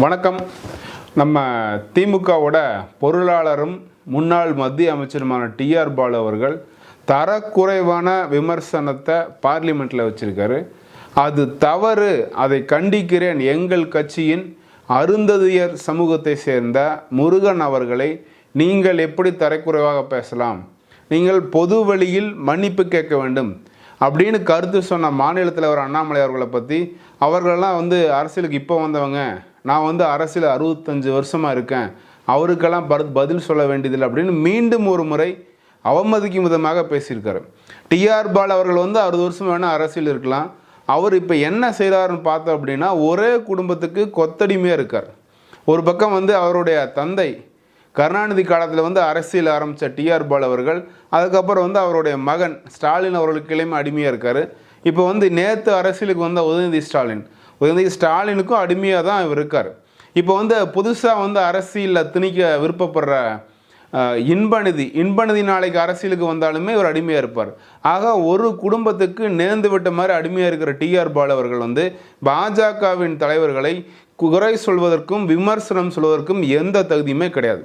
வணக்கம். நம்ம திமுகவோட பொருளாளரும் முன்னாள் மத்திய அமைச்சருமான டிஆர் பாலு அவர்கள் தரக்குறைவான விமர்சனத்தை பார்லிமெண்ட்டில் வச்சுருக்காரு. அது தவறு. அதை கண்டிக்கிறேன். எங்கள் கட்சியின் அருந்ததியர் சமூகத்தை சேர்ந்த முருகன் அவர்களை நீங்கள் எப்படி தரக்குறைவாக பேசலாம்? நீங்கள் பொது வழியில் மன்னிப்பு கேட்க வேண்டும். அப்படின்னு கருத்து சொன்ன மாநிலத்தில் ஒரு அண்ணாமலை அவர்களை பற்றி அவர்களெல்லாம் வந்து அரசியலுக்கு இப்போ வந்தவங்க. நான் வந்து அரசியல் அறுபத்தஞ்சு வருஷமாக இருக்கேன். அவருக்கெல்லாம் பரு பதில் சொல்ல வேண்டியதில்லை அப்படின்னு மீண்டும் ஒரு முறை அவமதிக்கும் விதமாக பேசியிருக்காரு. டிஆர் பால் அவர்கள் வந்து அறுபது வருஷம் வேணால் அரசியல் இருக்கலாம். அவர் இப்போ என்ன செய்கிறாருன்னு பார்த்தோம் அப்படின்னா ஒரே குடும்பத்துக்கு கொத்தடிமையாக இருக்கார். ஒரு பக்கம் வந்து அவருடைய தந்தை கருணாநிதி காலத்தில் வந்து அரசியல் ஆரம்பித்த டிஆர் பால் அவர்கள் அதுக்கப்புறம் வந்து அவருடைய மகன் ஸ்டாலின் அவர்களுக்கு கிளைமை அடிமையாக இருக்கார். இப்போ வந்து நேற்று அரசியலுக்கு வந்த உதயநிதி ஸ்டாலின் வந்து ஸ்டாலினுக்கும் அடிமையாக தான் இவர் இருக்கார். இப்போ வந்து புதுசாக வந்து அரசியலில் திணிக்க விருப்பப்படுற இன்பநிதி இன்பநிதி நாளைக்கு அரசியலுக்கு வந்தாலுமே இவர் அடிமையாக இருப்பார். ஆக ஒரு குடும்பத்துக்கு நேர்ந்து விட்ட மாதிரி அடிமையாக இருக்கிற டிஆர் பால் அவர்கள் வந்து பாஜகவின் தலைவர்களை குறை சொல்வதற்கும் விமர்சனம் சொல்வதற்கும் எந்த தகுதியுமே கிடையாது.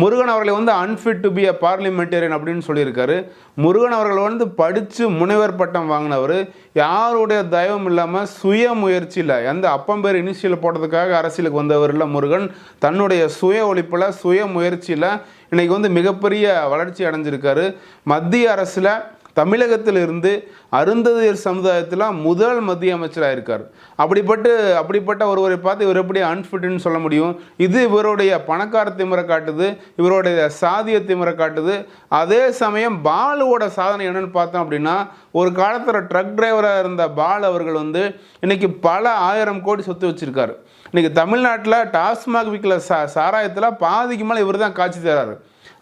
முருகன் அவர்களை வந்து unfit to be a parliamentarian அப்படின்னு சொல்லியிருக்காரு. முருகன் அவர்கள் வந்து படித்து முனைவர் பட்டம் வாங்கினவர். யாருடைய தயவும் இல்லாமல் சுய முயற்சியில் எந்த அப்பம் பேர் இனிஷியல் போட்டதுக்காக அரசியலுக்கு வந்தவர் இல்லை முருகன். தன்னுடைய சுய ஒழிப்பில் சுய முயற்சியில் இன்றைக்கி வந்து மிகப்பெரிய வளர்ச்சி அடைஞ்சிருக்காரு. மத்திய அரசில் தமிழகத்தில் இருந்து அருந்ததியர் சமுதாயத்தில் முதல் மத்திய அமைச்சராக இருக்கார். அப்படிப்பட்டு அப்படிப்பட்ட ஒருவரை பார்த்து இவர் எப்படி அன்ஃபிட்னு சொல்ல முடியும்? இது இவருடைய பணக்கார திமுறை காட்டுது இவருடைய சாதிய திமுறை காட்டுது. அதே சமயம் பாலுவோட சாதனை என்னன்னு பார்த்தோம் அப்படின்னா ஒரு காலத்தில் ட்ரக் டிரைவராக இருந்த பால் அவர்கள் வந்து இன்னைக்கு பல ஆயிரம் கோடி சொத்து வச்சிருக்காரு. இன்னைக்கு தமிழ்நாட்டில் டாஸ்மாக் விற்கிற சா சாராயத்தில் பாதிக்கு மேலே இவர் தான் காட்சி தராரு.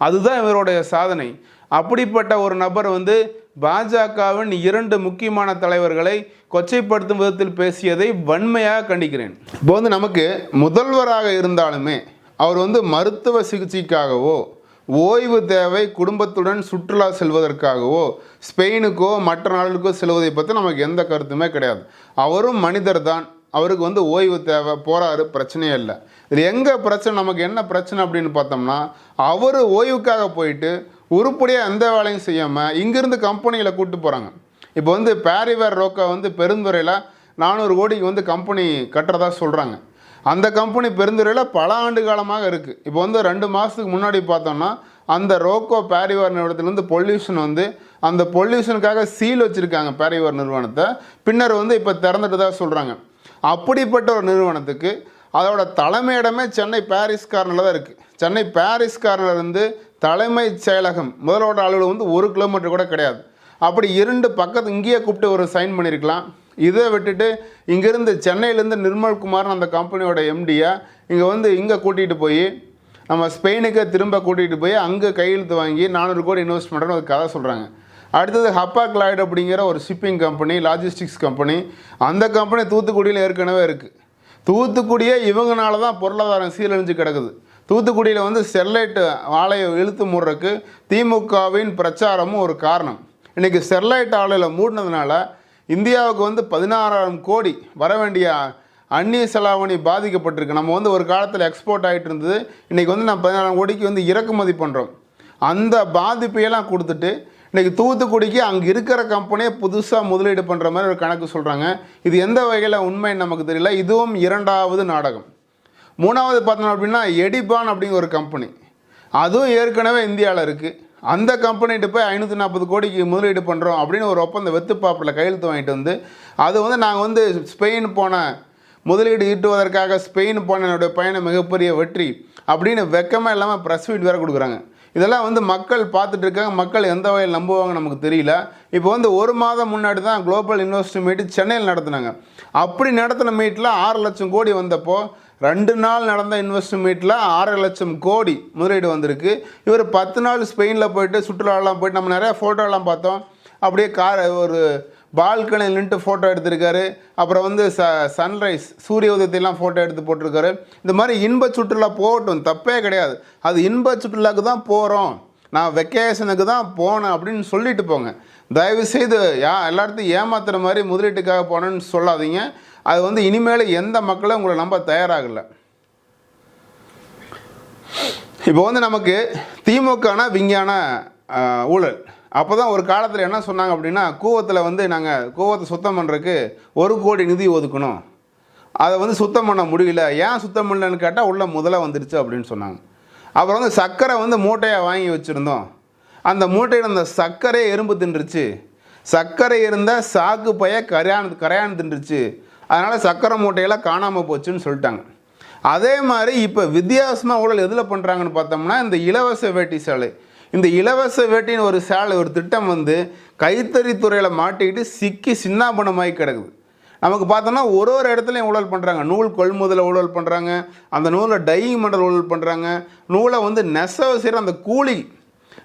அதுதான் இவருடைய சாதனை. அப்படிப்பட்ட ஒரு நபர் வந்து பாஜகவின் இரண்டு முக்கியமான தலைவர்களை கொச்சைப்படுத்தும் விதத்தில் பேசியதை வன்மையாக கண்டிக்கிறேன். இப்போ வந்து நமக்கு முதல்வராக இருந்தாலுமே அவர் வந்து மருத்துவ சிகிச்சைக்காகவோ ஓய்வு தேவை குடும்பத்துடன் சுற்றுலா செல்வதற்காகவோ ஸ்பெயினுக்கோ மற்ற நாடுகளுக்கோ செல்வதை பற்றி நமக்கு எந்த கருத்துமே கிடையாது. அவரும் மனிதர் தான். அவருக்கு வந்து ஓய்வு தேவை போகிறாரு பிரச்சனையே இல்லை. இதில் எங்கே பிரச்சனை நமக்கு என்ன பிரச்சனை அப்படின்னு பார்த்தோம்னா அவர் ஓய்வுக்காக போயிட்டு உருப்படியாக எந்த வேலையும் செய்யாமல் இங்கேருந்து கம்பெனிகளை கூப்பிட்டு போகிறாங்க இப்போ வந்து பேரிவேர் ரோக்கா வந்து பெருந்துறையில் நானூறு கோடிக்கு வந்து கம்பெனி கட்டுறதா சொல்கிறாங்க அந்த கம்பெனி பெருந்துறையில் பல ஆண்டு காலமாக இருக்குது இப்போ வந்து ரெண்டு மாதத்துக்கு முன்னாடி பார்த்தோம்னா அந்த ரோக்கோ பேரிவார் நிறுவனத்திலேருந்து பொல்யூஷன் வந்து அந்த பொல்யூஷனுக்காக சீல் வச்சுருக்காங்க பேரிவார் நிறுவனத்தை. பின்னர் வந்து இப்போ திறந்துட்டு தான் சொல்கிறாங்க அப்படிப்பட்ட ஒரு நிறுவனத்துக்கு அதோட தலைமையிடமே சென்னை பாரிஸ் கார்னரில் தான் இருக்குது சென்னை பாரிஸ் கார்னர்லேருந்து தலைமைச் செயலகம் முதல்வரோட அலுவலகம் வந்து ஒரு கிலோமீட்டர் கூட கிடையாது. அப்படி இரண்டு பக்கத்து இங்கேயே கூப்பிட்டு ஒரு சைன் பண்ணியிருக்கலாம் இதை விட்டுட்டு இங்கேருந்து சென்னையிலேருந்து நிர்மல் குமார்னு அந்த கம்பெனியோட எம்டியை இங்கே வந்து இங்கே கூட்டிகிட்டு போய் நம்ம ஸ்பெயினுக்கு திரும்ப கூட்டிகிட்டு போய் அங்கே கையெழுத்து வாங்கி நானூறு கோடி இன்வெஸ்ட் பண்ணுறோன்னு ஒரு கதை சொல்கிறாங்க அடுத்தது ஹப்பா கிளாய்டு அப்படிங்கிற ஒரு ஷிப்பிங் கம்பெனி லாஜிஸ்டிக்ஸ் கம்பெனி அந்த கம்பெனி தூத்துக்குடியில் ஏற்கனவே இருக்குது தூத்துக்குடியே இவங்கனால தான் பொருளாதாரம் சீரழிஞ்சு கிடக்குது. தூத்துக்குடியில் வந்து ஸ்டெர்லைட் ஆலையை இழுத்து மூடுறதுக்கு திமுகவின் பிரச்சாரமும் ஒரு காரணம். இன்றைக்கி ஸ்டெர்லைட் ஆலையில் மூடினதுனால இந்தியாவுக்கு வந்து பதினாறாயிரம் கோடி வர வேண்டிய அந்நிய செலாவணி பாதிக்கப்பட்டிருக்கு. நம்ம வந்து ஒரு காலத்தில் எக்ஸ்போர்ட் ஆகிட்டு இருந்தது. இன்றைக்கி வந்து நான் பதினாறாயிரம் கோடிக்கு வந்து இறக்குமதி பண்ணுறோம் அந்த பாதிப்பையெல்லாம் கொடுத்துட்டு இன்றைக்கி தூத்துக்குடிக்கு அங்கே இருக்கிற கம்பெனியே புதுசாக முதலீடு பண்ணுற மாதிரி ஒரு கணக்கு சொல்கிறாங்க இது எந்த வகையில் உண்மைன்னு நமக்கு தெரியல. இதுவும் இரண்டாவது நாடகம். மூணாவது பார்த்தோம் அப்படின்னா எடிபான் அப்படிங்கிற ஒரு கம்பெனி அதுவும் ஏற்கனவே இந்தியாவில் இருக்குது அந்த கம்பெனிகிட்ட போய் ஐநூற்றி நாற்பது கோடிக்கு முதலீடு பண்ணுறோம் அப்படின்னு ஒரு ஒப்பந்த வெத்து பாப்பில் கையெழுத்து வாங்கிட்டு வந்து அது வந்து நாங்கள் வந்து ஸ்பெயின் போன முதலீடு ஈட்டுவதற்காக ஸ்பெயின் போன என்னுடைய பயணம் மிகப்பெரிய வெற்றி அப்படின்னு வெக்கமாக இல்லாமல் ப்ரெஸ் மீட் வேறு கொடுக்குறாங்க. இதெல்லாம் வந்து மக்கள் பார்த்துட்டு இருக்காங்க. மக்கள் எந்த வகையில் நம்புவாங்க நமக்கு தெரியல. இப்போ வந்து ஒரு மாதம் முன்னாடி தான் குளோபல் இன்வெஸ்ட் மீட் சென்னையில் நடத்துனாங்க. அப்படி நடத்தின மீட்டில் ஆறு லட்சம் கோடி வந்தப்போ ரெண்டு நாள் நடந்த இன்வெஸ்ட் மீட்டில் ஆறரை லட்சம் கோடி முதலீடு வந்திருக்கு. இவர் பத்து நாள் ஸ்பெயினில் போயிட்டு சுற்றுலாலாம் போயிட்டு நம்ம நிறையா ஃபோட்டோலாம் பார்த்தோம். அப்படியே கார் ஒரு பால்கனியில் நின்று ஃபோட்டோ எடுத்திருக்காரு. அப்புறம் வந்து ச சன்ரைஸ் சூரிய உதயத்தையெல்லாம் ஃபோட்டோ எடுத்து போட்டிருக்காரு. இந்த மாதிரி இன்ப சுற்றுலா போகட்டும் தப்பே கிடையாது. அது இன்ப சுற்றுலாவுக்கு தான் போகிறோம் நான் வெக்கேஷனுக்கு தான் போனேன் அப்படின்னு சொல்லிட்டு போங்க. தயவுசெய்து யா எல்லாத்தையும் ஏமாத்துகிற மாதிரி முதலீட்டுக்காக போனேன்னு சொல்லாதீங்க. அது வந்து இனிமேல் எந்த மக்களும் உங்களை நம்ப தயாராகலை. இப்போ வந்து நமக்கு திமுகனா விஞ்ஞான ஊழல். அப்போ தான் ஒரு காலத்தில் என்ன சொன்னாங்க அப்படின்னா கூவத்தில் வந்து நாங்கள் கூவத்தை சுத்தம் பண்ணுறதுக்கு ஒரு கோடி நிதி ஒதுக்கணும். அதை வந்து சுத்தம் பண்ண முடியல. ஏன் சுத்தம் பண்ணலன்னு கேட்டால் உள்ள முதல்ல வந்துடுச்சு அப்படின்னு சொன்னாங்க. அப்புறம் வந்து சர்க்கரை வந்து மூட்டையாக வாங்கி வச்சுருந்தோம். அந்த மூட்டையில் அந்த சர்க்கரை எறும்பு தின்றுச்சு. சர்க்கரை இருந்த சாக்கு பைய கரையான் கரையான் தின்றுச்சு. அதனால் சக்கரை மூட்டையெல்லாம் காணாமல் போச்சுன்னு சொல்லிட்டாங்க. அதே மாதிரி இப்போ வித்தியாசமாக ஊழல் எதில் பண்ணுறாங்கன்னு பார்த்தோம்னா இந்த இலவச வேட்டி சேலை. இந்த இலவச வேட்டின்னு ஒரு சேலை ஒரு திட்டம் வந்து கைத்தறித்துறையில் மாட்டிக்கிட்டு சிக்கி சின்னாபனமாகி கிடக்குது. நமக்கு பார்த்தோம்னா ஒரு ஒரு இடத்துலையும் ஊழல் பண்ணுறாங்க நூல் கொள்முதல ஊழல் பண்ணுறாங்க அந்த நூலை டையிங் மண்டல் ஊழல் பண்ணுறாங்க நூலை வந்து நெசவு செய்கிற அந்த கூலி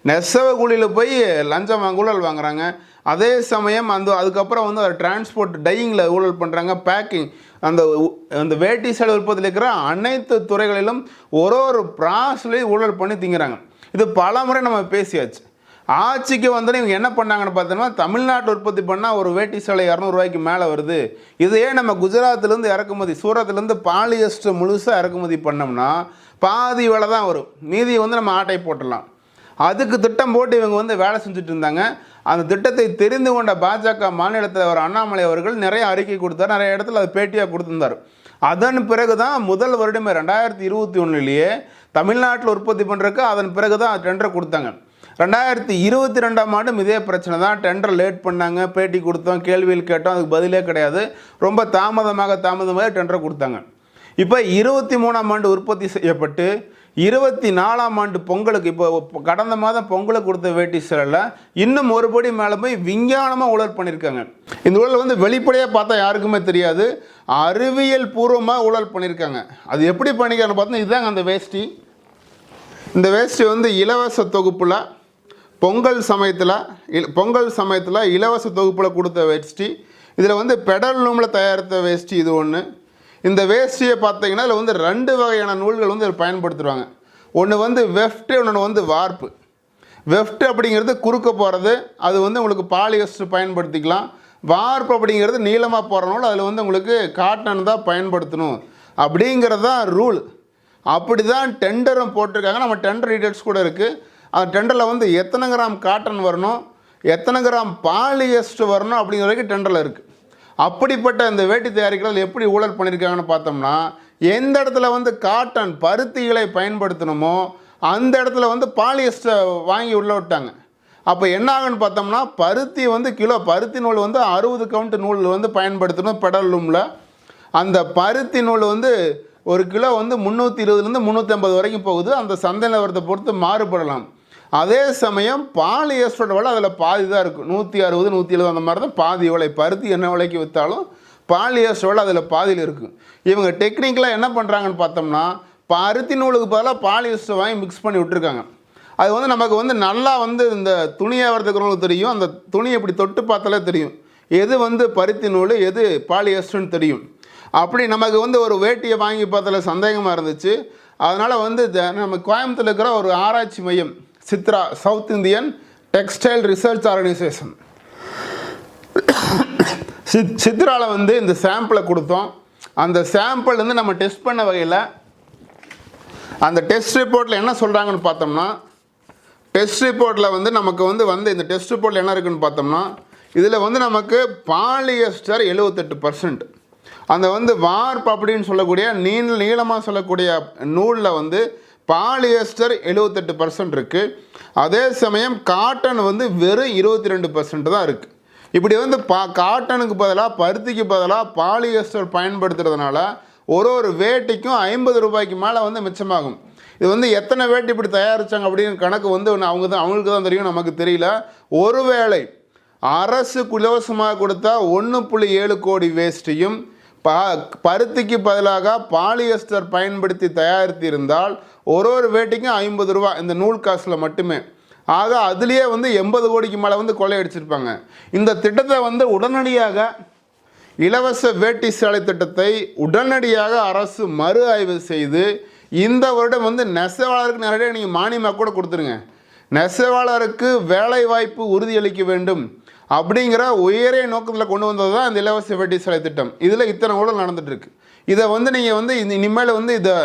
நெசவு கூலியில் போய் லஞ்சம் வாங்க ஊழல் வாங்குறாங்க. அதே சமயம் அந்த அதுக்கப்புறம் வந்து அதை டிரான்ஸ்போர்ட் டையிங்கில் ஊழல் பண்ணுறாங்க பேக்கிங் அந்த அந்த வேட்டி சேலை உற்பத்தியில் இருக்கிற அனைத்து துறைகளிலும் ஒரு ஒரு ப்ராஸ்லேயும் ஊழல் பண்ணி திங்கிறாங்க. இது பல முறை நம்ம பேசியாச்சு. ஆட்சிக்கு வந்தோடனே இவங்க என்ன பண்ணாங்கன்னு பார்த்தோம்னா தமிழ்நாட்டு உற்பத்தி பண்ணால் ஒரு வேட்டி சேலை இரநூறுவாய்க்கு மேலே வருது. இதையே நம்ம குஜராத்லேருந்து இறக்குமதி சூரத்துலேருந்து பாலியஸ்டர் முழுசாக இறக்குமதி பண்ணோம்னா பாதி விலை தான் வரும். மீதியை வந்து நம்ம ஆட்டை போட்டுடலாம். அதுக்கு திட்டம் போட்டு இவங்க வந்து வேலை செஞ்சுட்டு இருந்தாங்க. அந்த திட்டத்தை தெரிந்து கொண்ட பாஜக மாநில தலைவர் அண்ணாமலை அவர்கள் நிறைய அறிக்கை கொடுத்தார். நிறைய இடத்துல அது பேட்டியாக கொடுத்துருந்தார். அதன் பிறகு தான் முதல் வருடமே ரெண்டாயிரத்தி இருபத்தி ஒன்றுலேயே தமிழ்நாட்டில் உற்பத்தி பண்ணுறதுக்கு அதன் பிறகு தான் டெண்டர் கொடுத்தாங்க. ரெண்டாயிரத்தி இருபத்தி ரெண்டாம் ஆண்டும் இதே பிரச்சனை தான். டெண்டர் லேட் பண்ணாங்க பேட்டி கொடுத்தோம் கேள்வியில் கேட்டோம். அதுக்கு பதிலே கிடையாது. ரொம்ப தாமதமாக தாமதமாக டெண்டர் கொடுத்தாங்க. இப்போ இருபத்தி மூணாம் ஆண்டு உற்பத்தி செய்யப்பட்டு இருபத்தி நாலாம் ஆண்டு பொங்கலுக்கு இப்போ கடந்த மாதம் பொங்கலுக்கு கொடுத்த வேட்டி சேலையில் இன்னும் ஒருபடி மேலே போய் விஞ்ஞானமாக ஊழல் பண்ணியிருக்காங்க. இந்த ஊழல் வந்து வெளிப்படையாக பார்த்தா யாருக்குமே தெரியாது. அறிவியல் பூர்வமாக ஊழல் பண்ணியிருக்காங்க. அது எப்படி பண்ணிக்கிறான்னு பார்த்தா இதுதாங்க அந்த வேஷ்டி. இந்த வேஷ்டி வந்து இலவச தொகுப்பில் பொங்கல் சமயத்தில் இல் பொங்கல் சமயத்தில் இலவச தொகுப்பில் கொடுத்த வேஷ்டி. இதில் வந்து பெடல் நூலில் தயாரித்த வேஷ்டி இது ஒன்று இந்த வேஷ்டியை பார்த்தீங்கன்னா அதில் வந்து ரெண்டு வகையான நூல்கள் வந்து பயன்படுத்துவாங்க. ஒன்று வந்து வெஃப்ட் ஒன்று வந்து வார்ப்பு. வெஃப்ட் அப்படிங்கிறது குறுக்க போகிறது அது வந்து உங்களுக்கு பாலியஸ்டர் பயன்படுத்திக்கலாம். வார்ப்பு அப்படிங்கிறது நீளமாக போகிறனால அதில் வந்து உங்களுக்கு காட்டன் தான் பயன்படுத்தணும். அப்படிங்கிறது தான் ரூல். அப்படி தான் டெண்டரும் போட்டிருக்காங்க. நம்ம டெண்டர் டீட்டெயில்ஸ் கூட இருக்குது அந்த டெண்டரில் வந்து எத்தனை கிராம் காட்டன் வரணும் எத்தனை கிராம் பாலியஸ்ட் வரணும் அப்படிங்கிற வரைக்கும் டெண்டரில் இருக்குது அப்படிப்பட்ட இந்த வேட்டி தயாரிக்கிறதில் எப்படி ஊழல் பண்ணியிருக்காங்கன்னு பார்த்தோம்னா எந்த இடத்துல வந்து காட்டன் பருத்திகளை பயன்படுத்தணுமோ அந்த இடத்துல வந்து பாலியஸ்டர் வாங்கி உள்ள விட்டாங்க. அப்போ என்ன ஆகுன்னு பார்த்தோம்னா பருத்தி வந்து கிலோ பருத்தி நூல் வந்து அறுபது கவுண்ட் நூல் வந்து பயன்படுத்தணும் பெடலூமில். அந்த பருத்தி நூல் வந்து ஒரு கிலோ வந்து முந்நூற்றி இருபதுலேருந்து முந்நூற்றி ஐம்பது வரைக்கும் போகுது. அந்த சந்தை நிலவரத்தை பொறுத்து மாறுபடலாம். அதே சமயம் பாலியஸ்டரோட விலை அதில் பாதி தான் இருக்கும் நூற்றி அறுபது நூற்றி எழுபது அந்த மாதிரி தான் பாதி விலை. பருத்தி என்ன விலைக்கு விற்றாலும் பாலியஸ்டர் விலை அதில் பாதியில் இருக்கும் இவங்க டெக்னிக்கலாக என்ன பண்ணுறாங்கன்னு பார்த்தோம்னா பருத்தி நூலுக்கு பதிலாக பாலியஸ்டர் வாங்கி மிக்ஸ் பண்ணி விட்டுருக்காங்க. அது வந்து நமக்கு வந்து நல்லா வந்து இந்த துணியை வரதுக்குறவங்களுக்கு தெரியும். அந்த துணியை இப்படி தொட்டு பார்த்தாலே தெரியும். எது வந்து பருத்தி நூல் எது பாலியஸ்டர்னு தெரியும். அப்படி நமக்கு வந்து ஒரு வேட்டியை வாங்கி பார்த்ததுல சந்தேகமாக இருந்துச்சு. அதனால் வந்து த- நம்ம கோயம்புத்தூர்ல இருக்கிற ஒரு ஆராய்ச்சி மையம் SITRA south Indian textile research organisation. Sid சித்ராவில் வந்து இந்த சாம்பிளை கொடுத்தோம். அந்த சாம்பிள் வந்து நம்ம டெஸ்ட் பண்ண வகையில் அந்த டெஸ்ட் ரிப்போர்ட்டில் என்ன சொல்கிறாங்கன்னு பார்த்தோம்னா டெஸ்ட் ரிப்போர்ட்டில் வந்து நமக்கு வந்து வந்து இந்த டெஸ்ட் ரிப்போர்ட்டில் என்ன இருக்குன்னு பார்த்தோம்னா இதில் வந்து நமக்கு பாலியஸ்டர் எழுபத்தெட்டு பர்சன்ட் அந்த வந்து வார்ப் அப்படின்னு சொல்லக்கூடிய நீள நீளமாக சொல்லக்கூடிய நூலில் வந்து பாலியஸ்டர் எழுபத்தெட்டு பர்சன்ட் இருக்குது அதே சமயம் காட்டன் வந்து வெறும் இருபத்தி ரெண்டு பர்சன்ட் தான் இருக்குது இப்படி வந்து பா காட்டனுக்கு பதிலாக பருத்திக்கு பதிலாக பாலியஸ்டர் பயன்படுத்துறதுனால ஒரு ஒரு வேட்டிக்கும் ஐம்பது ரூபாய்க்கு மேலே வந்து மிச்சமாகும். இது வந்து எத்தனை வேட்டி இப்படி தயாரித்தாங்க அப்படின்னு கணக்கு வந்து அவங்க தான் அவங்களுக்கு தான் தெரியும் நமக்கு தெரியல. ஒருவேளை அரசு இலவசமாக கொடுத்தா ஒன்று புள்ளி ஏழு கோடி வேஸ்ட்டையும் ப பருத்திக்கு பதிலாக பாலியஸ்டர் பயன்படுத்தி தயாரித்திருந்தால் ஒரு ஒரு வேட்டிக்கும் ஐம்பது ரூபா இந்த நூல் காசில் மட்டுமே. ஆக அதுலேயே வந்து எண்பது கோடிக்கு மேலே வந்து கொள்ளையடிச்சிருப்பாங்க இந்த திட்டத்தை வந்து உடனடியாக இலவச வேட்டி சாலை திட்டத்தை உடனடியாக அரசு மறு ஆய்வு செய்து இந்த வருடம் வந்து நெசவாளருக்கு நேரடியாக நீங்கள் மானியமாக கூட கொடுத்துருங்க. நெசவாளருக்கு வேலை வாய்ப்பு உறுதியளிக்க வேண்டும் அப்படிங்கிற உயரிய நோக்கத்தில் கொண்டு வந்தது தான் இந்த இலவச வேட்டி சாலை திட்டம். இதில் இத்தனை ஊழல் நடந்துகிட்ருக்கு இதை வந்து நீங்கள் வந்து இனிமேல் வந்து இதை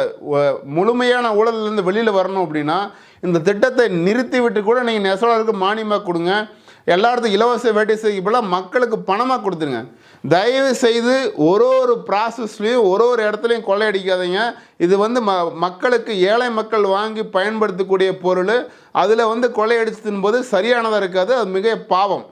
முழுமையான ஊழல்லேருந்து வெளியில் வரணும் அப்படின்னா இந்த திட்டத்தை நிறுத்தி விட்டு கூட நீங்கள் நெசவாளருக்கு மானியமாக கொடுங்க. எல்லாத்துக்கும் இலவச வேட்டை செய்ய மக்களுக்கு பணமாக கொடுத்துருங்க. தயவு செய்து ஒரு ஒரு ப்ராசஸ்லையும் ஒரு ஒரு இடத்துலையும் கொள்ளையடிக்காதீங்க. இது வந்து ம மக்களுக்கு ஏழை மக்கள் வாங்கி பயன்படுத்தக்கூடிய பொருள். அதில் வந்து கொள்ளையடிச்சதுன்னு போது சரியானதாக இருக்காது. அது மிக பாவம்.